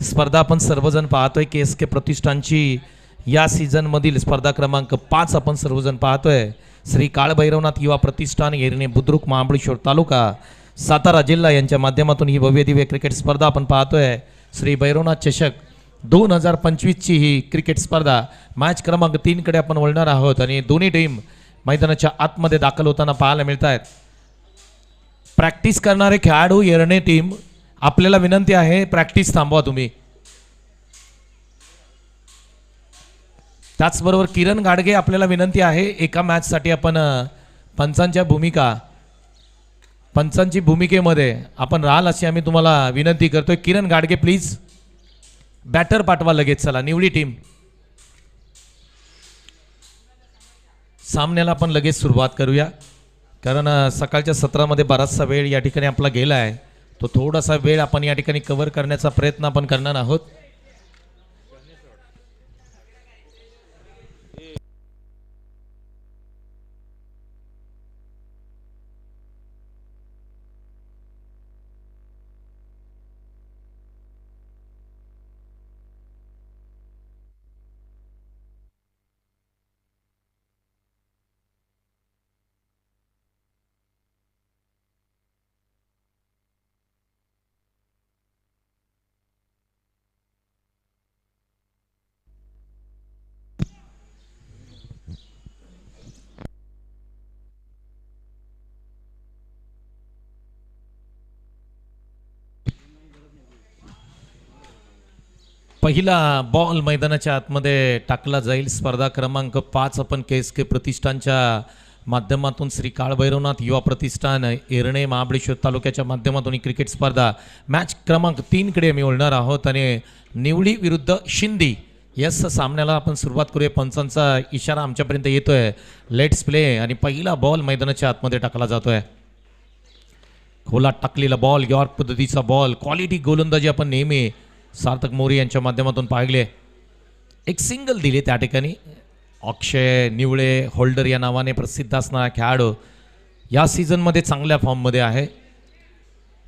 स्पर्धा आपण सर्वजण पाहतोय. के एस के प्रतिष्ठानची या सीझनमधील स्पर्धा क्रमांक पाच आपण सर्वजण पाहतोय. श्री काळभैरवनाथ युवा प्रतिष्ठान येरणे बुद्रुक महाबळेश्वर तालुका सातारा जिल्हा यांच्या माध्यमातून ही भव्य दिव्य क्रिकेट स्पर्धा आपण पाहतोय. श्री भैरवनाथ चषक दोन हजार पंचवीसची ही क्रिकेट स्पर्धा मॅच क्रमांक तीनकडे आपण वळणार आहोत आणि दोन्ही टीम मैदानाच्या आतमध्ये दाखल होताना पाहायला मिळत आहेत प्रॅक्टिस करणारे खेळाडू येरणे टीम आपल्याला विनंती आहे प्रॅक्टिस थांबवा तुम्ही. त्याचबरोबर किरण गाडगे आपल्याला विनंती आहे एका मॅचसाठी आपण पंचांच्या भूमिका पंचांची भूमिकेमध्ये आपण राहाल अशी आम्ही तुम्हाला विनंती करतोय. किरण गाडगे प्लीज बॅटर पाठवा लगेच चला निवडी टीम सामन्याला आपण लगेच सुरुवात करूया. कारण सकाळच्या सत्रामध्ये बराचसा वेळ या ठिकाणी आपला गेला आहे तो थोडासा वेळ आपण या ठिकाणी कव्हर करण्याचा प्रयत्न आपण करणार आहोत. पहिला बॉल मैदानाच्या आतमध्ये टाकला जाईल. स्पर्धा क्रमांक पाच आपण के एस के प्रतिष्ठानच्या माध्यमातून श्री काळभैरवनाथ युवा प्रतिष्ठान एरणे महाबळेश्वर तालुक्याच्या माध्यमातून ही क्रिकेट स्पर्धा मॅच क्रमांक तीनकडे आम्ही ओळणार आहोत आणि निवडी विरुद्ध शिंदी. यस सामन्याला आपण सुरुवात करूया. पंचांचा इशारा आमच्यापर्यंत येतो आहे लेट्स प्ले आणि पहिला बॉल मैदानाच्या आतमध्ये टाकला जातो आहे खोलात टाकलेला बॉल यॉर्क पद्धतीचा बॉल. क्वालिटी गोलंदाजी आपण नेहमी सार्थक मोरे यांच्या माध्यमातून पाहिले. एक सिंगल दिले त्या ठिकाणी. अक्षय निवळे होल्डर या नावाने प्रसिद्ध असणारा खेळाडू या सीझनमध्ये चांगल्या फॉर्ममध्ये आहे.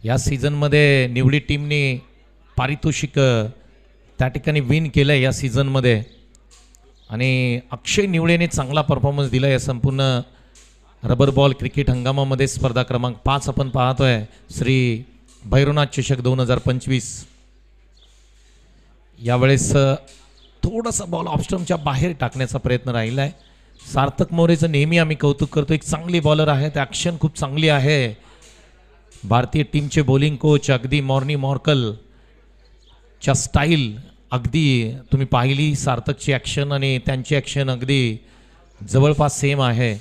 या सीझनमध्ये निवडी टीमने पारितोषिक त्या ठिकाणी विन केलं आहे या सीझनमध्ये आणि अक्षय निवळेने चांगला परफॉर्मन्स दिला या संपूर्ण रबर बॉल क्रिकेट हंगामामध्ये स्पर्धा क्रमांक पाच आपण पाहतोय. श्री भैरवनाथ चषक दोन हजार पंचवीस. यावेळेस थोडासा बॉल ऑप्स्टमच्या बाहेर टाकण्याचा प्रयत्न राहिला आहे सार्थक मोरेचं नेहमी आम्ही कौतुक करतो. एक चांगली बॉलर आहे. ॲक्शन खूप चांगली आहे. भारतीय टीमचे बॉलिंग कोच अगदी मॉर्नी मॉर्कल. च्या स्टाईल अगदी तुम्ही पाहिली. सार्थकची ॲक्शन आणि त्यांची ॲक्शन अगदी जवळपास सेम आहे.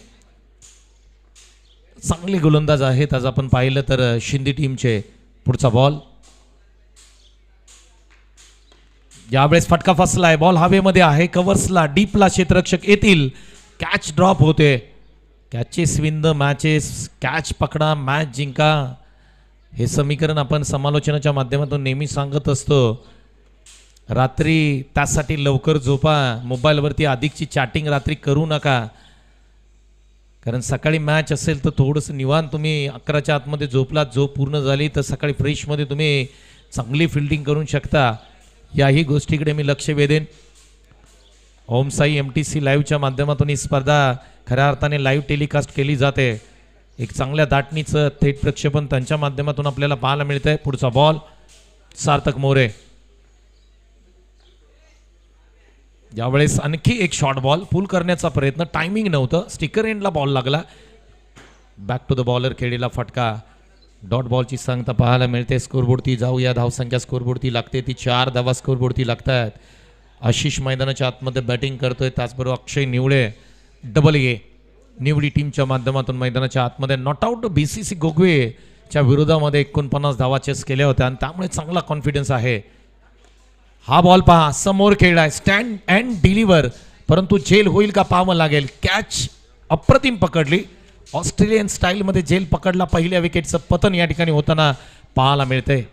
चांगले गोलंदाज आहेत. आज आपण पाहिलं तर शिंदी टीमचे पुढचा बॉल यावेळेस फटका फसलाय बॉल हवेमध्ये आहे कव्हर्सला डीपला क्षेत्ररक्षक येतील. कॅच ड्रॉप होते. Catches win the matches catch पकडा मॅच जिंका. हे समीकरण आपण समालोचनाच्या माध्यमातून नेहमी सांगत असतो. रात्री त्यासाठी लवकर झोपा. मोबाईलवरती अधिकची चॅटिंग रात्री करू नका. कारण सकाळी मॅच असेल तर थोडंसं निवांत तुम्ही अकराच्या आतमध्ये झोपलात. झोप पूर्ण झाली तर सकाळी फ्रेशमध्ये तुम्ही चांगली फिल्डिंग करू शकता. याही गोष्टीकडे मी लक्ष वेधेन. Om Sai M T C लाईव्हच्या माध्यमातून ही स्पर्धा खऱ्या अर्थाने लाईव्ह टेलिकास्ट केली जाते. एक चांगल्या दाटणीचं थेट प्रक्षेपण त्यांच्या माध्यमातून आपल्याला पाहायला मिळतंय. पुढचा बॉल सार्थक मोरे. यावेळेस आणखी एक शॉर्ट बॉल पुल करण्याचा प्रयत्न. टायमिंग नव्हतं. स्टिकर एंडला बॉल लागला. बॅक टू द बॉलर खेळीला फटका. डॉट बॉलची संगता पाहायला मिळते. स्कोरबोर्डती जाऊया. धावसंख्या स्कोरबोर्डती लागते. ती चार धावा स्कोरबोर्डती लागतात आशिष मैदानाच्या आतमध्ये बॅटिंग करतोय. त्याचबरोबर अक्षय निवळे डबल ए निवडी टीमच्या माध्यमातून मैदानाच्या आतमध्ये. Not out B C C गोगवेच्या विरोधामध्ये एकोणपन्नास धावा चेस केल्या होत्या आणि त्यामुळे चांगला कॉन्फिडन्स आहे. हा बॉल पहा. समोर खेळलाय स्टँड अँड डिलिव्हर परंतु झेल होईल का पाहावं लागेल. कॅच अप्रतिम पकडली. ऑस्ट्रेलियन स्टाईलमध्ये झेल पकडला पहिल्या विकेटचं पतन या ठिकाणी होताना पाहायला मिळतंय.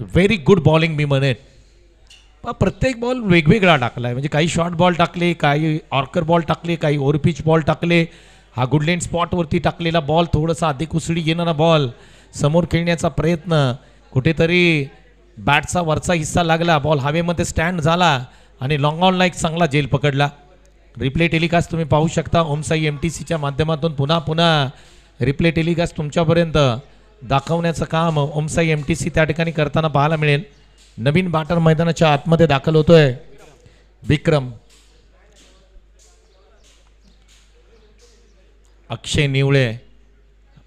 व्हेरी गुड बॉलिंग मी म्हणेन. प्रत्येक बॉल वेगवेगळा टाकला आहे म्हणजे काही शॉर्ट बॉल टाकले काही ऑर्कर बॉल टाकले काही ओरपिच बॉल टाकले. हा गुडलेन स्पॉटवरती टाकलेला बॉल थोडासा अधिक उसळी घेणारा बॉल समोर खेळण्याचा प्रयत्न. कुठेतरी बॅटचा वरचा हिस्सा लागला. बॉल हवेमध्ये स्टँड झाला आणि लॉंग ऑनला एक चांगला जेल पकडला. रिप्ले टेलिकास्ट तुम्ही पाहू शकता. ओमसाई एम टी सीच्या माध्यमातून पुन्हा पुन्हा रिप्ले टेलिकास्ट तुमच्यापर्यंत दाखवण्याचं काम ओमसाई एम टी सी त्या ठिकाणी करताना पाहायला मिळेल. नवीन बाटर मैदानाच्या आतमध्ये दाखल होतोय. विक्रम. अक्षय निवळे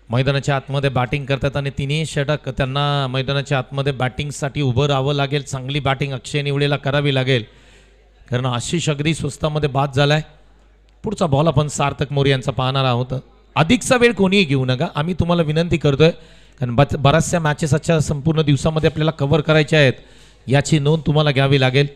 मैदानाच्या आतमध्ये बॅटिंग करतात आणि तिन्ही षटक त्यांना मैदानाच्या आतमध्ये बॅटिंगसाठी उभं राहावं लागेल. चांगली बॅटिंग अक्षय निवळेला करावी लागेल. कारण आशिष अगदी स्वस्तामध्ये बाद झालाय. पुढचा बॉल आपण सार्थक मोरे यांचा पाहणार आहोत. अधिकचा वेळ कोणीही घेऊ नका. आम्ही तुम्हाला विनंती करतोय कारण बच बऱ्याचशा मॅचेस आजच्या संपूर्ण दिवसामध्ये आपल्याला कव्हर करायच्या आहेत. याची नोंद तुम्हाला घ्यावी लागेल.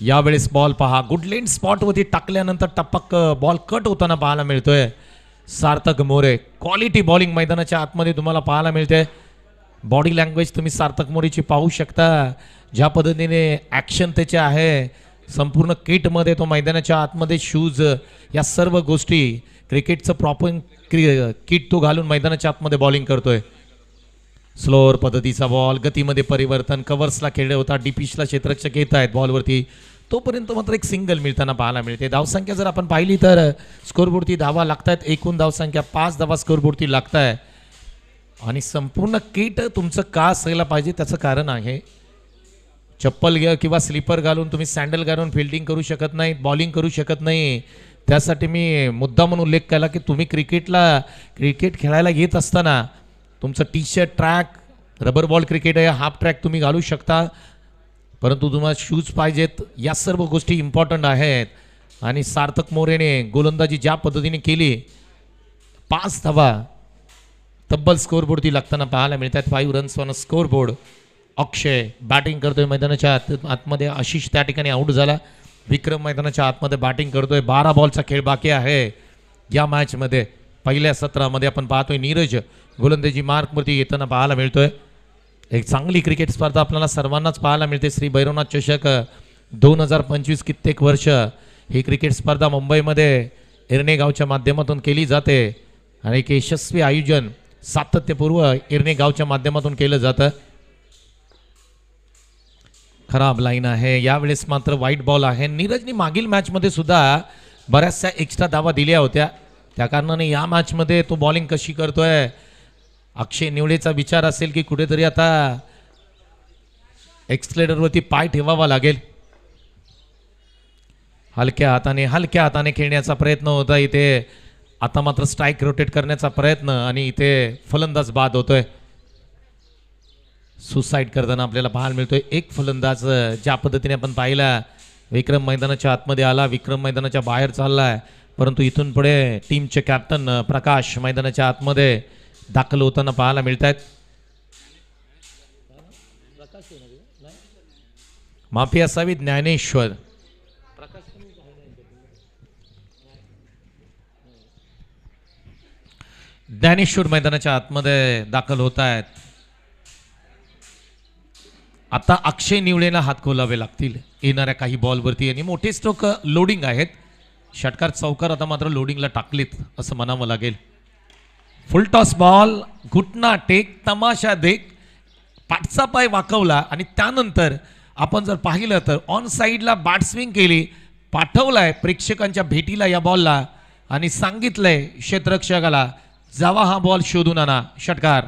यावेळेस बॉल पहा. गुड स्पॉटवरती टाकल्यानंतर टप्पक बॉल कट होताना पाहायला मिळतोय. सार्थक मोरे. क्वालिटी बॉलिंग मैदानाच्या आतमध्ये तुम्हाला पाहायला मिळते. बॉडी लँग्वेज तुम्ही सार्थक मोरेची पाहू शकता. ज्या पद्धतीने ॲक्शन त्याचे आहे संपूर्ण किटमध्ये तो मैदानाच्या आतमध्ये शूज या सर्व गोष्टी क्रिकेटचं प्रॉपर किट तो घालून मैदानाच्या आतमध्ये बॉलिंग करतोय. स्लोअर पद्धतीचा बॉल गतीमध्ये परिवर्तन कव्हर्सला खेळले होता डिपिशला क्षेत्ररक्षक येत आहेत बॉलवरती तोपर्यंत मात्र एक सिंगल मिळताना पाहायला मिळते. धावसंख्या जर आपण पाहिली तर स्कोरबोर्डती धावा लागतायत. एकूण धावसंख्या पाच धावा स्कोरबोर्डती लागत आहे आणि संपूर्ण किट तुमचं का असायला पाहिजे त्याचं कारण आहे. चप्पल घ्या किंवा स्लीपर घालून तुम्ही सँडल घालून फिल्डिंग करू शकत नाही बॉलिंग करू शकत नाही. त्यासाठी मी मुद्दा म्हणून उल्लेख केला की तुम्ही क्रिकेटला क्रिकेट खेळायला येत असताना तुमचं T shirt track rubber ball cricket आहे हाफ ट्रॅक तुम्ही घालू शकता. परंतु तुम्हाला शूज पाहिजेत. या सर्व गोष्टी इम्पॉर्टंट आहेत. आणि सार्थक मोरेने गोलंदाजी ज्या पद्धतीने केली पाच धावा तब्बल स्कोरबोर्डती लागताना पाहायला मिळतात. Five runs on scoreboard Akshay batting करतोय मैदानाच्या आत आतमध्ये. आशिष त्या ठिकाणी आऊट झाला. विक्रम मैदानाच्या आतमध्ये बॅटिंग करतोय. बारा बॉलचा खेळ बाकी आहे. या मॅचमध्ये पहिल्या सत्रामध्ये आपण पाहतोय नीरज गोलंदाजी मार्कवरती येताना पाहायला मिळतोय. एक चांगली क्रिकेट स्पर्धा आपल्याला सर्वांनाच पाहायला मिळते. श्री भैरवनाथ चषक दोन हजार पंचवीस कित्येक वर्ष ही क्रिकेट स्पर्धा मुंबईमध्ये एर्णे गावच्या माध्यमातून केली जाते आणि एक यशस्वी आयोजन सातत्यपूर्व एर्णे गावच्या माध्यमातून केलं जातं. खराब लाईन आहे. यावेळेस मात्र वाईट बॉल आहे. नीरजनी मागील मॅचमध्ये सुद्धा बऱ्याचशा एक्स्ट्रा धावा दिल्या होत्या. त्या कारणाने या मॅचमध्ये तो बॉलिंग कशी करतोय? अक्षय निवडेचा विचार असेल की कुठेतरी आता एक्सलेटरवरती पाय ठेवावा लागेल. हलक्या हाताने हलक्या हाताने खेळण्याचा प्रयत्न होता. इथे आता मात्र स्ट्राईक रोटेट करण्याचा प्रयत्न आणि इथे फलंदाज बाद होतोय. सुसाईड करताना आपल्याला पाहायला मिळतोय. एक फलंदाज ज्या पद्धतीने आपण पाहिला विक्रम मैदानाच्या आतमध्ये आला. विक्रम मैदानाच्या बाहेर चाललाय. परंतु इथून पुढे टीमचे कॅप्टन प्रकाश मैदानाच्या आतमध्ये दाखल होताना पाहायला मिळत आहेत माफी असावी ज्ञानेश्वर. ज्ञानेश्वर मैदानाच्या आतमध्ये दाखल होत आहेत आता अक्षय निवळेला हात खोलावे लागतील. येणाऱ्या काही बॉलवरती आणि मोठे स्ट्रोक लोडिंग आहेत. षटकार चौकार आता मात्र लोडिंगला टाकलेत असं म्हणावं लागेल. फुल टॉस बॉल घुटना टेक तमाशा देख पाठचा पाय वाकवला आणि त्यानंतर आपण जर पाहिलं तर ऑन साईडला बॅट स्विंग केली पाठवलाय प्रेक्षकांच्या भेटीला या बॉलला आणि सांगितलंय क्षेत्ररक्षकाला जावा हा बॉल शोधून आणा षटकार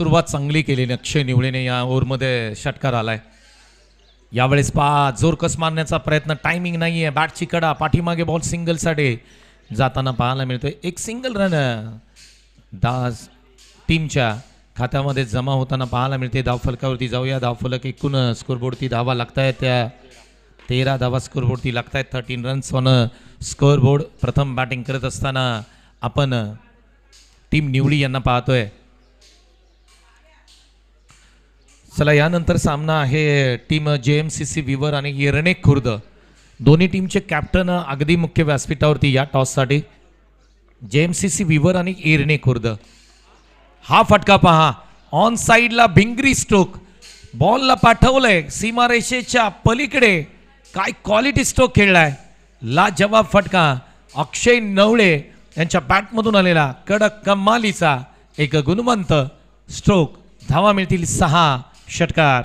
सुरुवात चांगली केली अक्षय निवळेने या ओव्हरमध्ये षटकार आलाय. यावेळेस पा जोरकस मारण्याचा प्रयत्न टायमिंग नाही आहे बॅटची कडा पाठीमागे बॉल सिंगलसाठी जाताना पाहायला मिळतोय. एक सिंगल रन दास टीमच्या खात्यामध्ये जमा होताना पाहायला मिळते धावफलकावरती जाऊया. धावफलक एकूण स्कोरबोर्डती धावा लागतायत. त्या तेरा धावा स्कोरबोर्डती लागत आहेत थर्टीन रन्स ऑन स्कोअरबोर्ड प्रथम बॅटिंग करत असताना आपण टीम निवडी यांना पाहतोय. चला यानंतर सामना आहे टीम जे एम सी सी विवर आणि येरणे खुर्द दोन्ही टीमचे कॅप्टन अगदी मुख्य व्यासपीठावरती या टॉससाठी जे एम सी सी विवर आणि येरणे खुर्द हा फटका पहा. ऑन साईडला भिंगरी स्ट्रोक बॉलला पाठवलंय. सीमारेषेच्या पलीकडे काय क्वालिटी स्ट्रोक खेळलाय? ला जवाब फटका. अक्षय नवळे यांच्या बॅटमधून आलेला कडक कमालीचा एक गुणवंत स्ट्रोक धावा मिळतील सहा. षटकार।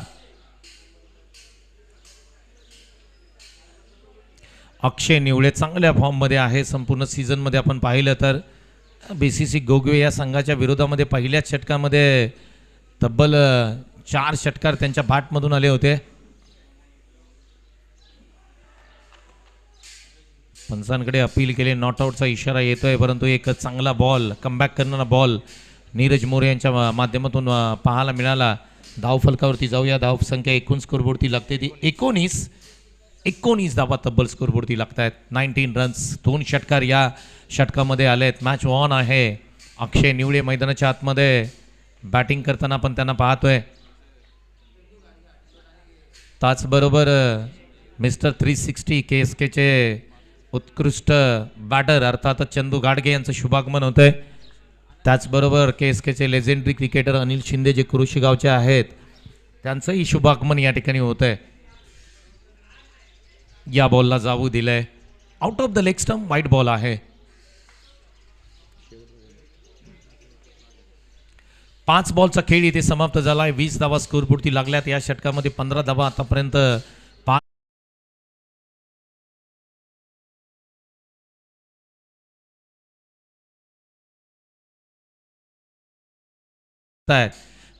अक्षय निवळे चांगल्या फॉर्ममध्ये आहे संपूर्ण सीझनमध्ये आपण पाहिलं तर. बी सी सी गोगवे या संघाच्या विरोधामध्ये पहिल्याच षटकामध्ये तब्बल चार षटकार त्यांच्या भाटमधून आले होते. पंचांकडे अपील केले नॉट आऊटचा इशारा येतोय परंतु एक चांगला बॉल कमबॅक करणारा बॉल नीरज मोरे यांच्या माध्यमातून पाहायला मिळाला. धाव फलकावरती जाऊया. धाव संख्या एकूण स्कोरबोर्डती लागते. ती एकोणीस एकोणीस धावा तब्बल स्कोरबोर्डती लागत आहेत नाईन्टीन रन्स दोन षटकार या षटकामध्ये आले आहेत मॅच ऑन आहे. अक्षय निवळे मैदानाच्या आतमध्ये. बॅटिंग करताना आपण त्यांना पाहतोय. त्याचबरोबर mister three sixty K S केचे उत्कृष्ट बॅटर अर्थात चंदू गाडगे यांचं शुभागमन होतंय. त्याचबरोबर के एस केचे लेजेंडरी क्रिकेटर अनिल शिंदे जे कुरुशी गावचे आहेत त्यांचंही शुभागमन या ठिकाणी होतंय. या बॉलला जाऊ दिलंय. Out of the leg stump वाईट बॉल आहे. पाच बॉलचा खेळ इथे समाप्त झालाय. वीस धावा स्कोरपुरती लागल्यात. या षटकामध्ये पंधरा धावा आतापर्यंत आहेत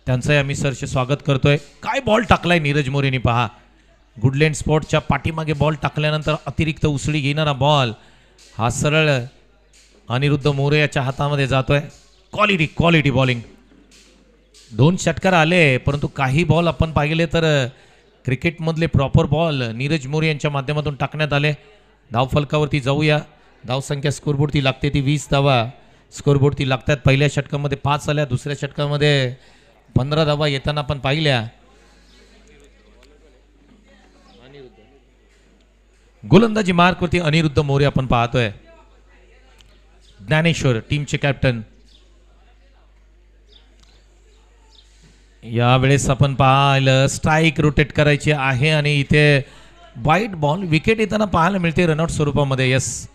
त्यांचंही आम्ही सरचे स्वागत करतोय. काय बॉल टाकलाय नीरज मोरेने पहा. गुडलँड स्पॉटच्या पाठीमागे बॉल टाकल्यानंतर अतिरिक्त उसळी घेणारा बॉल हा सरळ अनिरुद्ध मोरे याच्या हातामध्ये जातोय. क्वालिटी क्वालिटी बॉलिंग दोन षटकार आले परंतु काही बॉल आपण पाहिले तर क्रिकेटमधले प्रॉपर बॉल नीरज मोरे यांच्या माध्यमातून टाकण्यात आले. धाव फलकावरती जाऊया. धावसंख्या स्कोरबोर्डती लागते ती वीस धावा. स्कोरबोर्डती लागतात. पहिल्या षटकामध्ये पाच आल्या दुसऱ्या षटकामध्ये पंधरा धावा येताना आपण पाहिल्या. गोलंदाजी मार्कवरती अनिरुद्ध मोरे आपण पाहतोय. ज्ञानेश्वर टीमचे कॅप्टन. यावेळेस आपण पाहिलं स्ट्राईक रोटेट करायची आहे आणि इथे वाईट बॉल विकेट येताना पाहायला मिळते रनआउट स्वरूपामध्ये. यस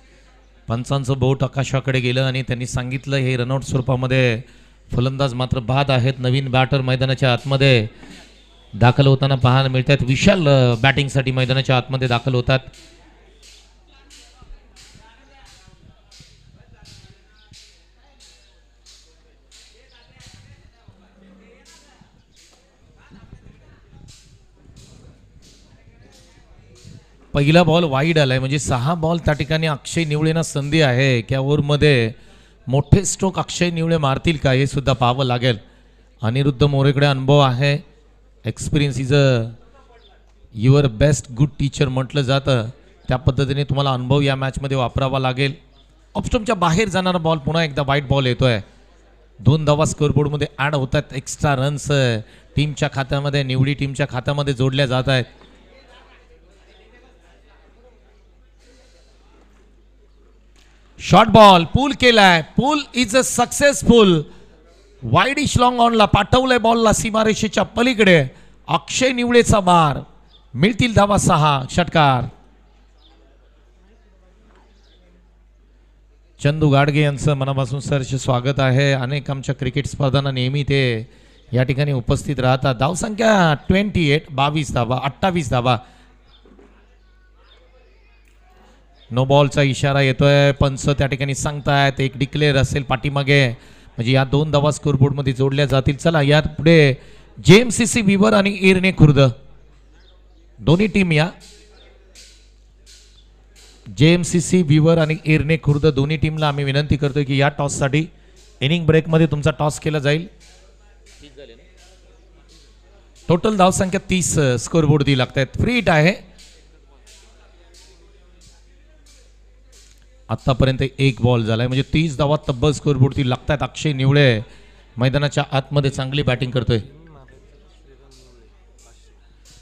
पंचांचं बोट आकाशाकडे गेलं आणि त्यांनी सांगितलं हे रनआउट स्वरूपामध्ये फलंदाज मात्र बाद आहेत. नवीन बॅटर मैदानाच्या आतमध्ये दाखल होताना पाहायला मिळतात. विशाल बॅटिंगसाठी मैदानाच्या आतमध्ये दाखल होतात. पहिला बॉल वाईड आला आहे म्हणजे सहा बॉल त्या ठिकाणी अक्षय निवळेना संधी आहे. की ओव्हरमध्ये मोठे स्ट्रोक अक्षय निवळे मारतील का हे सुद्धा पाहावं लागेल. अनिरुद्ध मोरेकडे अनुभव आहे. Experience is a your best good teacher म्हटलं जातं. त्या पद्धतीने तुम्हाला अनुभव या मॅचमध्ये वापरावा लागेल. ऑप्स्टमच्या बाहेर जाणारा बॉल पुन्हा एकदा वाईट बॉल येतो आहे दोन धावा स्कोरबोर्डमध्ये ॲड होत आहेत एक्स्ट्रा रन्स टीमच्या खात्यामध्ये निवडी टीमच्या खात्यामध्ये जोडल्या जात आहेत. शॉर्ट बॉल पूल केलाय pull is a successful wide ish long ऑनला पाठवलंय बॉलला सीमारेषेच्या पलीकडे अक्षय निवळेचा मार मिळतील धावा सहा षटकार चंदू गाडगे यांचं मनापासून सरचे स्वागत आहे अनेक आमच्या क्रिकेट स्पर्धांना नेहमी ते या ठिकाणी उपस्थित राहतात धावसंख्या ट्वेंटी एट बावीस धावा अठ्ठावीस धावा नो बॉलचा इशारा येतोय. पंच त्या ठिकाणी सांगतायत. एक डिक्लेअर असेल पाठीमागे. म्हणजे या दोन धावा स्कोरबोर्डमध्ये जोडल्या जातील. चला यात पुढे जेम सी सी विवर आणि इरणे खुर्द. दोन्ही टीम या. जेएमसीसी सी सी विवर आणि इरणे खुर्द दोन्ही टीमला आम्ही विनंती करतोय की या टॉससाठी इनिंग ब्रेकमध्ये तुमचा टॉस केला जाईल. टोटल धावसंख्या तीस स्कोरबोर्ड दी लागत आहेत फ्री हिट आहे. आत्तापर्यंत एक बॉल झालाय. म्हणजे तीस धावा तब्बल स्कोरबोर्डती लागतात. अक्षय निवळे मैदानाच्या आतमध्ये चांगली बॅटिंग करतोय.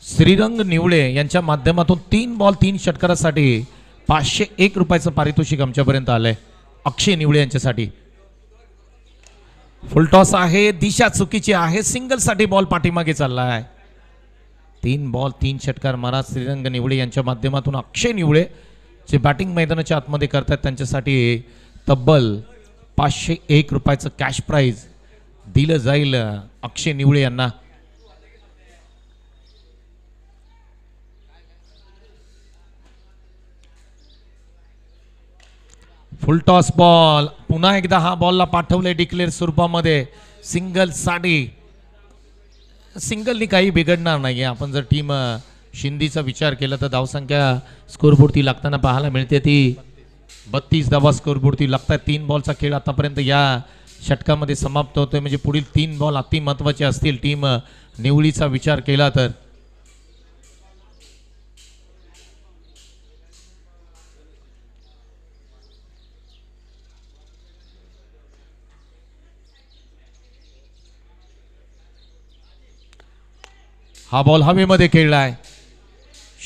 श्रीरंग निवळे यांच्या माध्यमातून तीन बॉल तीन षटकारासाठी पाचशे एक रुपयाचं पारितोषिक आमच्यापर्यंत आलंय. अक्षय निवळे यांच्यासाठी. फुलटॉस आहे. दिशा चुकीची आहे. सिंगलसाठी बॉल पाठीमागे चाललाय. तीन बॉल तीन षटकार मारा. श्रीरंग निवळे यांच्या माध्यमातून अक्षय निवळे जे बॅटिंग मैदानाच्या आतमध्ये करतात त्यांच्यासाठी तब्बल पाचशे एक रुपयाचं कॅश प्राईज दिलं जाईल अक्षय निवळे यांना. फुल टॉस बॉल पुन्हा एकदा हा बॉलला पाठवले डिक्लेअर स्वरूपामध्ये. सिंगल साडी. सिंगलनी काही बिघडणार नाही आपण जर टीम शिंदीचा विचार केला तर धावसंख्या स्कोरबोर्डती लागताना पाहायला मिळते ती. बत्तीस धावा स्कोरबोर्डती लागतात तीन बॉलचा खेळ आतापर्यंत या षटकामध्ये समाप्त होतोय. म्हणजे पुढील तीन बॉल अति महत्त्वाचे असतील. टीम निवळीचा विचार केला तर. हा बॉल हवेमध्ये खेळलाय.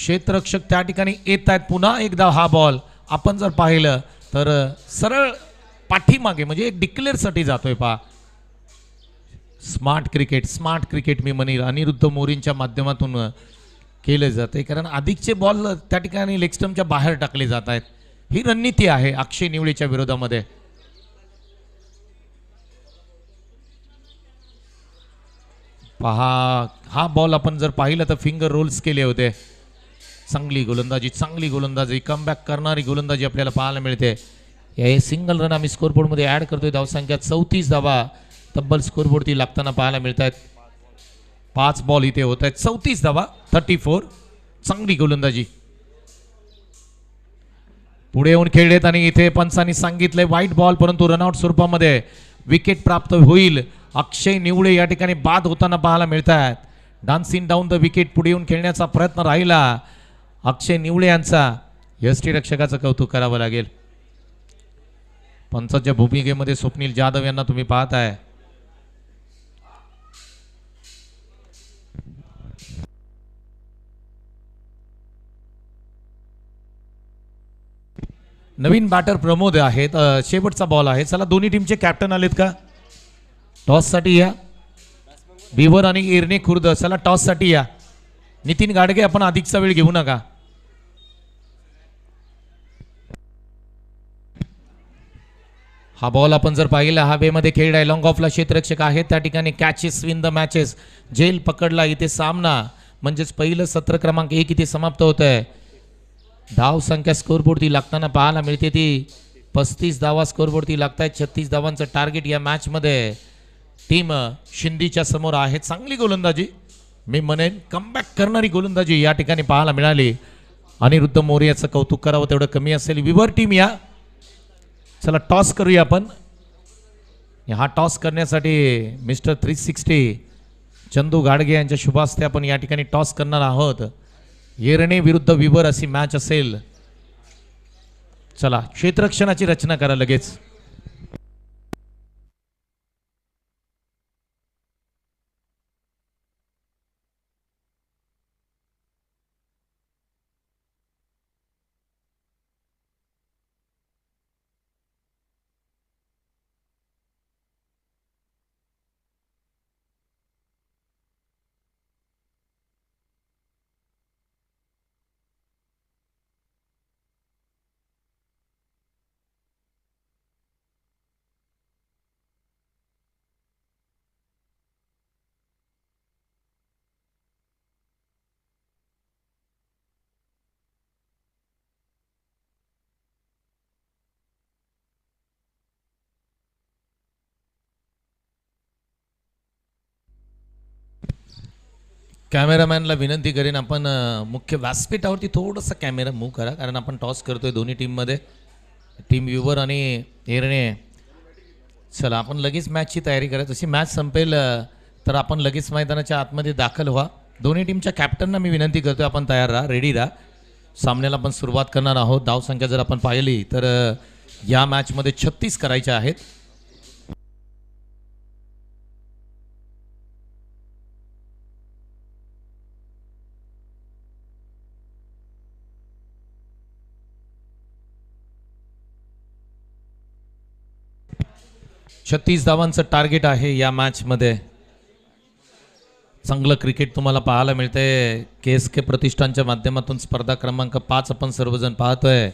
क्षेत्ररक्षक त्या ठिकाणी येत आहेत पुन्हा एकदा हा बॉल आपण जर पाहिलं तर सरळ पाठीमागे म्हणजे एक डिक्लेअरसाठी जातोय पा स्मार्ट क्रिकेट स्मार्ट क्रिकेट मी म्हणेल. अनिरुद्ध मोरींच्या माध्यमातून केलं जाते कारण अधिकचे बॉल त्या ठिकाणी लेगस्टमच्या बाहेर टाकले जात आहेत ही रणनीती आहे अक्षय निवळेच्या विरोधामध्ये. पहा हा बॉल आपण जर पाहिलं तर फिंगर रोल्स केले होते. चांगली गोलंदाजी चांगली गोलंदाजी कमबॅक करणारी गोलंदाजी आपल्याला पाहायला मिळते. या सिंगल रन आम्ही स्कोरबोर्डमध्ये ॲड करतोय. धावसंख्या चौतीस धावा तब्बल स्कोरबोर्डती लागताना पाहायला मिळत आहेत पाच बॉल इथे होत आहेत चौतीस धावा थर्टी फोर चांगली गोलंदाजी. पुढे येऊन खेळलेत आणि इथे पंचांनी सांगितलंय वाईट बॉल परंतु रनआउट स्वरूपामध्ये विकेट प्राप्त होईल. अक्षय निवळे या ठिकाणी बाद होताना पाहायला मिळत आहेत डान्सिंग डाऊन द विकेट पुढे येऊन खेळण्याचा प्रयत्न राहिला. अक्षय निवळे यांचा यष्टीरक्षकाचं कौतुक करावं लागेल. पंचाच्या भूमिकेमध्ये स्वप्नील जाधव यांना तुम्ही पाहताय. नवीन बॅटर प्रमोद आहेत. शेवटचा बॉल आहे. चला दोन्ही टीमचे कॅप्टन आलेत का? टॉससाठी या. बिवर आणि इरणे खुर्द. चला टॉससाठी या. नितीन गाडगे आपण अधिकचा वेळ घेऊ नका. हा बॉल आपण जर पाहिला हवेमध्ये खेळलाय लॉंग ऑफला क्षेत्ररक्षक आहेत. त्या ठिकाणी कॅचेस विन द मॅचेस जेल पकडला इथे सामना. म्हणजेच पहिलं सत्र क्रमांक एक इथे समाप्त होत आहे धाव संख्या स्कोरबोर्डती लागताना पाहायला मिळते ती. पस्तीस धावा स्कोरबोर्डती लागत आहेत छत्तीस धावांचं टार्गेट या मॅचमध्ये टीम शिंदीच्या समोर आहे चांगली गोलंदाजी. मी म्हणेन कमबॅक करणारी गोलंदाजी या ठिकाणी पाहायला मिळाली. अनिरुद्ध मोरे याचं कौतुक करावं तेवढं कमी असेल. विवर टीम या. चला टॉस करूया आपण. हा टॉस करण्यासाठी mister three sixty Chandu Gadge यांच्या शुभास्ते आपण या ठिकाणी टॉस करणार आहोत. येरणे विरुद्ध विवर अशी मॅच असेल. चला क्षेत्रक्षणाची रचना करा लगेच. कॅमेरामॅनला विनंती करेन आपण मुख्य व्यासपीठावरती थोडंसं कॅमेरा मूव्ह करा कारण आपण टॉस करतोय दोन्ही टीममध्ये. टीम व्ह्युवर आणि एरणे. चला आपण लगेच मॅचची तयारी करा. जशी मॅच संपेल तर आपण लगेच मैदानाच्या आतमध्ये दाखल व्हा. दोन्ही टीमच्या कॅप्टनना मी विनंती करतोय आपण तयार राहा रेडी राहा. सामन्याला आपण सुरुवात करणार आहोत. धावसंख्या जर आपण पाहिली तर या मॅचमध्ये छत्तीस करायच्या आहेत. छत्तीस धावांचं टार्गेट आहे या मॅचमध्ये चांगलं क्रिकेट तुम्हाला पाहायला मिळते के एस के प्रतिष्ठानच्या माध्यमातून स्पर्धा क्रमांक पाच आपण सर्वजण पाहतोय.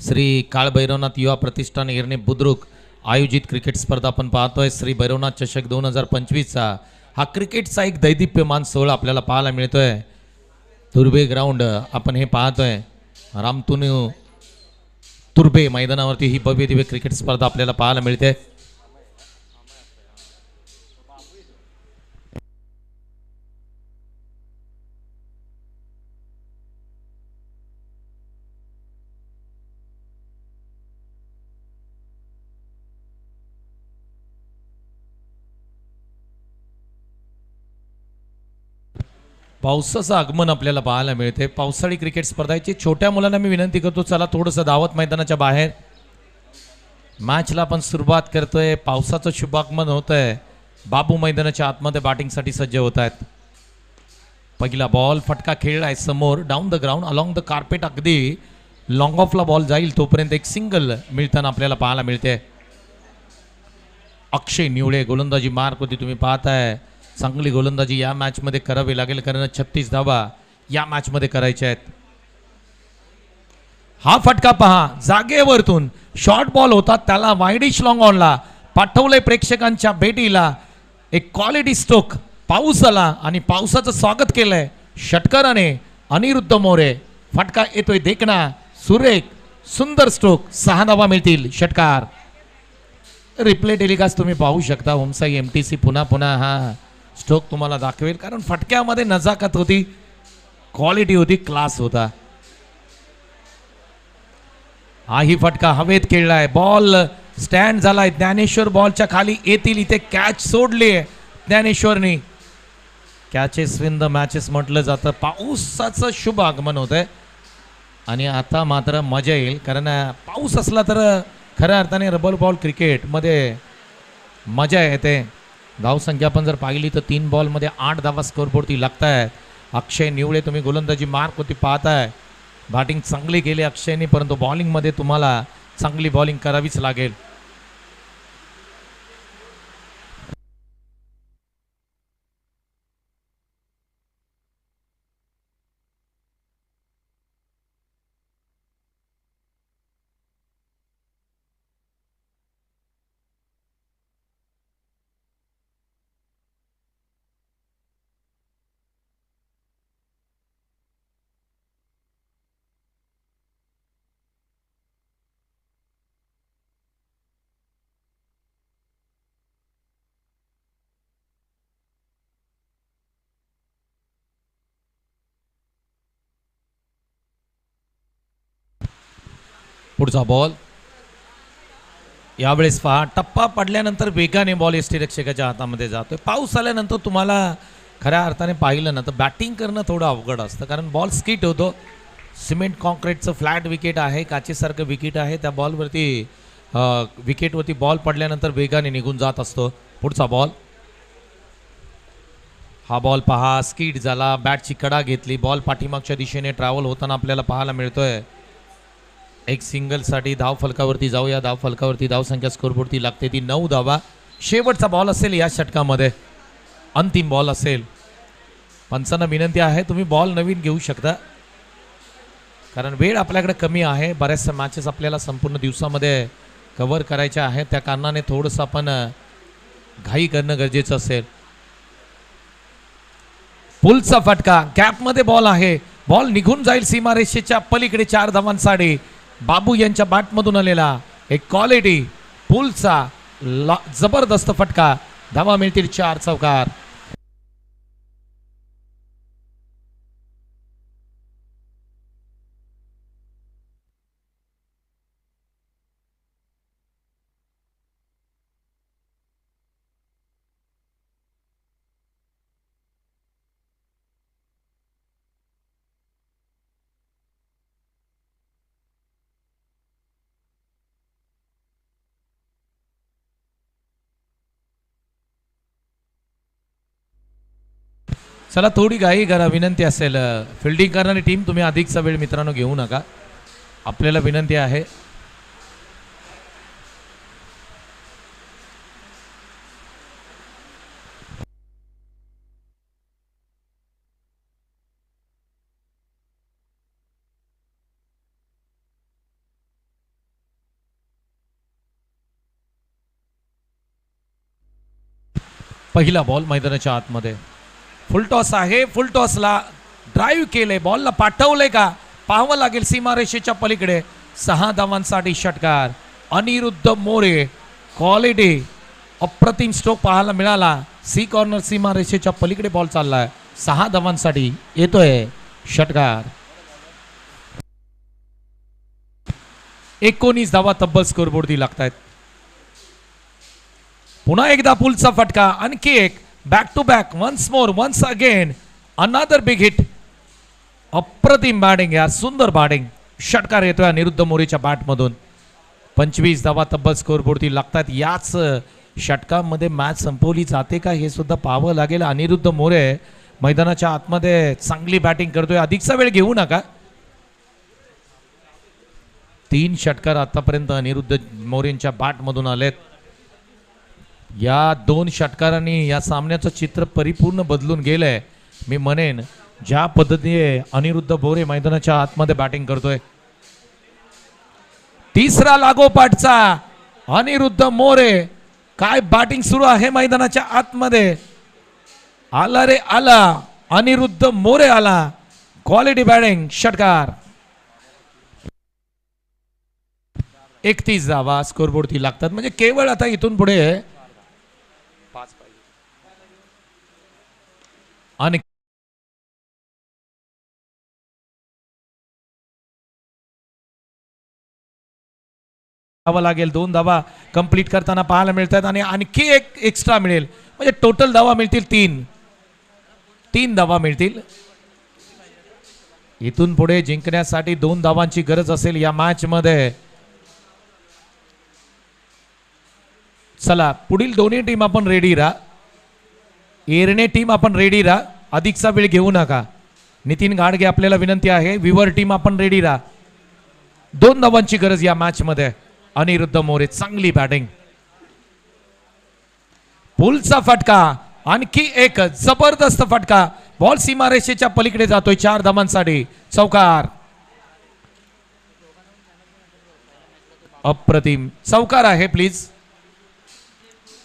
श्री काळभैरवनाथ युवा प्रतिष्ठान इरणे बुद्रुक आयोजित क्रिकेट स्पर्धा आपण पाहतोय. श्री भैरवनाथ चषक दोन हजार पंचवीसचा हा क्रिकेटचा एक दैदिप्यमान सोहळा आपल्याला पाहायला मिळतोय. तुर्बे ग्राउंड आपण हे पाहतोय. रामतुनू तुर्बे मैदानावरती ही भव्य दिव्य क्रिकेट स्पर्धा आपल्याला पाहायला मिळते. पावसाचं आगमन आपल्याला पाहायला मिळते. पावसाळी क्रिकेट स्पर्धाची छोट्या मुलांना मी विनंती करतो चला थोडंसं धावत मैदानाच्या बाहेर. मॅचला आपण सुरुवात करतोय. पावसाचं शुभागमन होत आहे बाबू मैदानाच्या आतमध्ये बॅटिंगसाठी सज्ज होत आहेत. पहिला बॉल फटका खेळला आहे समोर. Down the ground along the carpet अगदी लॉंग ऑफला बॉल जाईल. तोपर्यंत एक सिंगल मिळताना आपल्याला पाहायला मिळते. अक्षय निवळे गोलंदाजी मार्क होती तुम्ही पाहताय. चांगली गोलंदाजी या मॅचमध्ये करावी लागेल कारण छत्तीस धावा या मॅचमध्ये करायच्या आहेत. हा फटका पहा जागेवरतून शॉर्ट बॉल होता त्याला वायडिश लॉंग ऑनला पाठवलंय प्रेक्षकांच्या भेटीला. एक क्वालिटी स्ट्रोक पाऊस आला आणि पावसाचं स्वागत केलंय षटकराने अनिरुद्ध मोरे. फटका येतोय देखना सुरेख सुंदर स्ट्रोक सहा धावा मिळतील षटकार. रिप्ले टेलिकास्ट तुम्ही पाहू शकता ओमसाई एम टी सी पुन्हा पुन्हा हा. स्ट्रोक तुम्हाला दाखवेल कारण फटक्यामध्ये नजाकत होती क्वालिटी होती क्लास होता. हा ही फटका हवेत खेळलाय बॉल स्टँड झालाय. ज्ञानेश्वर बॉलच्या खाली येतील इथे कॅच सोडली आहे ज्ञानेश्वरनी. कॅचेस विन द मॅचेस म्हटलं जातं. पाऊसाचं शुभ आगमन होत आहे आणि आता मात्र मजा येईल कारण पाऊस असला तर खऱ्या अर्थाने रबर बॉल क्रिकेटमध्ये मजा येते. धावसंख्या पण जर पाहिली तर तीन बॉलमध्ये आठ धावा स्कोरबोर्डती लागत आहेत अक्षय निवळे तुम्ही गोलंदाजी मार्क होती पाहताय. बॅटिंग चांगली केली अक्षयने परंतु बॉलिंगमध्ये तुम्हाला चांगली बॉलिंग करावीच लागेल. पुढचा बॉल यावेळेस पहा टप्पा पडल्यानंतर वेगाने बॉल यष्टीरक्षकाच्या हातामध्ये जातोय. पाऊस आल्यानंतर तुम्हाला खऱ्या अर्थाने पाहिलं ना तर बॅटिंग करणं थोडं अवघड असतं. कारण बॉल स्किट होतो. सिमेंट कॉन्क्रीटचं फ्लॅट विकेट आहे काचेसारखं विकेट आहे. त्या बॉलवरती विकेटवरती बॉल पडल्यानंतर वेगाने निघून जात असतो. पुढचा बॉल हा बॉल पहा स्किट झाला. बॅटची कडा घेतली. बॉल पाठीमागच्या दिशेने ट्रॅव्हल होताना आपल्याला पाहायला मिळतोय. एक सिंगलसाठी धाव फलकावरती जाऊया. धाव फलकावरती धाव संख्या स्कोरवरती लागते ती नऊ धावा. शेवटचा बॉल असेल या षटकामध्ये. अंतिम बॉल असेल. पंचांना विनंती आहे तुम्ही बॉल नवीन घेऊ शकता. कारण वेळ आपल्याकडे कमी आहे. बऱ्याचशा मॅचेस आपल्याला संपूर्ण दिवसामध्ये कव्हर करायच्या आहेत. त्या कारणाने थोडंसं आपण घाई करणं गरजेचं असेल. पुलचा फटका. गॅपमध्ये बॉल आहे. बॉल निघून जाईल सीमारेषेच्या पलीकडे चार धावांसाठी. बाबू यांच्या बॅटमधून आलेला एक क्वालिटी पुलचा लॉ जबरदस्त फटका. धावा मिळतील चार चौकार. चला थोडी घाई करा. विनंती असेल फिल्डिंग करणारी टीम तुम्ही अधिकचा वेळ मित्रांनो घेऊ नका. आपल्याला विनंती आहे. पहिला बॉल मैदानाच्या आतमध्ये. फुल टॉस आहे. फुल टॉसला ड्राईव्ह केले. बॉलला पाठवले का? पाहावं लागेल सीमारेषेच्या पलीकडे. सहा धावांसाठी षटकार. अनिरुद्ध मोरे क्वालिटी अप्रतिम स्ट्रोक पाहायला मिळाला. सी कॉर्नर सीमारेषेच्या पलीकडे बॉल चाललाय. सहा धावांसाठी येतोय षटकार. एकोणीस धावा तब्बल लागत लागतायत. पुन्हा एकदा पुलचा फटका. आणखी एक. Back to back once more once again another big hit अप्रतिम बॅटिंग या सुंदर बॅटिंग षटकार येतोय निरुद्ध मोरेच्या बॅटमधून पंचवीस धावा तब्बल स्कोरबोर्डती लागतात. याच षटकामध्ये मॅच संपवली जाते का? हे सुद्धा पाहावं लागेल. अनिरुद्ध मोरे मैदानाच्या आतमध्ये चांगली बॅटिंग करतोय. अधिकचा वेळ घेऊ नका. तीन षटकार आतापर्यंत अनिरुद्ध मोरेंच्या बॅटमधून आलेत. या दोन षटकारांनी या सामन्याचं चित्र परिपूर्ण बदलून गेलंय. मी म्हणेन ज्या पद्धतीने अनिरुद्ध बोरे मैदानाच्या आतमध्ये बॅटिंग करतोय. तिसरा लागोपाठचा अनिरुद्ध मोरे. काय बॅटिंग सुरू आहे मैदानाच्या आतमध्ये? आला रे आला. अनिरुद्ध मोरे आला. क्वालिटी बॅटिंग षटकार. एकतीस धावा स्कोरबोर्डती लागतात. म्हणजे केवळ आता इथून पुढे आणि लागेल दोन धावा कंप्लीट करताना पाहायला मिळतात आणि आणखी एक एक्स्ट्रा मिळेल. म्हणजे टोटल धावा मिळतील तीन. तीन धावा मिळतील. इथून पुढे जिंकण्यासाठी दोन धावांची गरज असेल या मॅच मध्ये. चला पुढील दोन्ही टीम आपण रेडी राहा एरणे टीम आपण रेडी राहा अधिकचा वेळ घेऊ नका. नितीन गाडगे आपल्याला विनंती आहे विवर टीम आपण रेडी राहा दोन धावांची गरज या मॅचमध्ये अनिरुद्ध मोरे चांगली बॅटिंग पुलचा फटका आणखी एक जबरदस्त फटका. बॉल सीमारेषेच्या पलीकडे जातोय चार धावांसाठी. चौकार. अप्रतिम. चौकार आहे प्लीज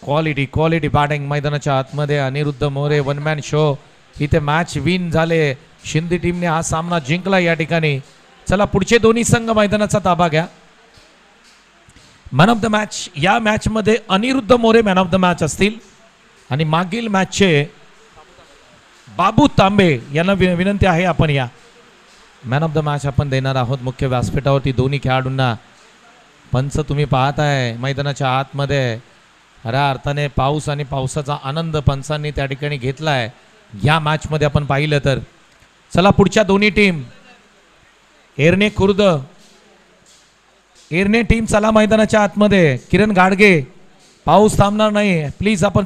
क्वालिटी क्वालिटी बॅटिंग मैदानाच्या आतमध्ये. Aniruddha More one man show इथे मॅच विन झाले. शिंदे टीमने हा सामना जिंकला या ठिकाणी. चला पुढचे दोन्ही संघ मैदानाचा ताबा घ्या. मॅन ऑफ द मॅच या मॅचमध्ये Aniruddha More man of the match असतील. आणि मागील मॅचचे बाबू तांबे यांना वि- विनंती आहे आपण या. मॅन ऑफ द मॅच आपण देणार आहोत मुख्य व्यासपीठावरती. दोन्ही खेळाडूंना. पंच तुम्ही पाहताय मैदानाच्या आतमध्ये. खऱ्या अर्थाने पाऊस आणि पावसाचा आनंद पंचांनी त्या ठिकाणी घेतलाय. या मॅचमध्ये आपण पाहिलं तर चला पुढच्या दोन्ही टीम एरणे खुर्द. एरणे टीम चला मैदानाच्या आतमध्ये. किरण गाडगे पाऊस थांबणार नाही. प्लीज आपण